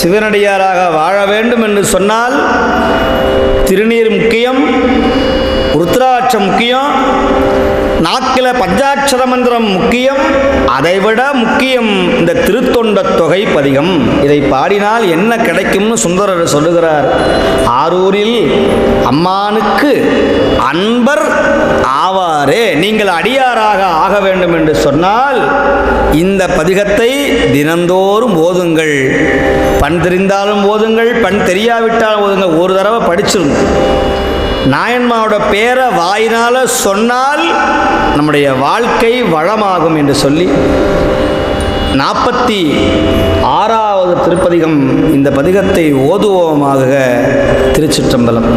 சிவனடியாராக வாழ வேண்டும் என்று சொன்னால் திருநீர் முக்கியம் ருத்ராட்சம் முக்கியம் நாக்கில பஞ்சாட்சர மந்திரம் முக்கியம் அதைவிட முக்கியம் இந்த திருத்தொண்ட தொகை பதிகம். இதை பாடினால் என்ன கிடைக்கும்னு சுந்தரர் சொல்லுகிறார். ஆரூரில் அம்மானுக்கு அன்பர் ஆவாரே நீங்கள் அடியாராக ஆக வேண்டும் என்று சொன்னால் இந்த பதிகத்தை தினந்தோறும் ஓதுங்கள். பண் தெரிந்தாலும் ஓதுங்கள் பண் தெரியாவிட்டாலும் ஓதுங்க ஒரு தடவை படிச்சிருங்க. நாயன்மாவோட பேரை வாயினால் சொன்னால் நம்முடைய வாழ்க்கை வளமாகும் என்று சொல்லி நாற்பத்தி ஆறாவது திருப்பதிகம் இந்த பதிகத்தை ஓதுவோமாக திருச்சிற்றம்பலம்.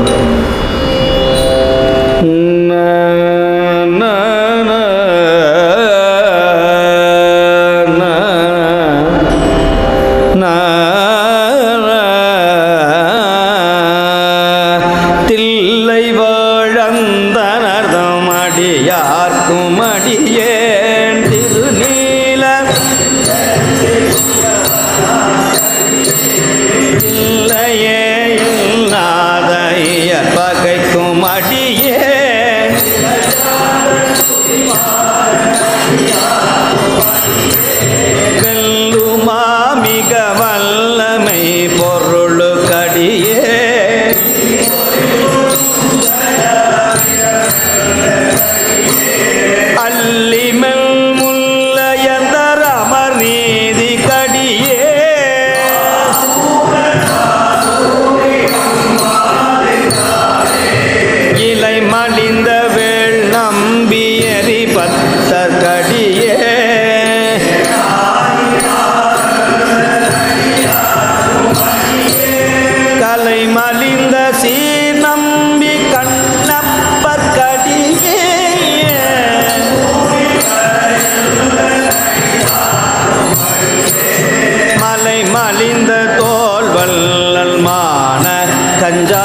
அடியார்க்கும் அடியேன் திருநீல. இல்லையே இல்லாதைய இயற் பகைக்கும் அடியேன். கல்லுமா மிகவா கஞ்சா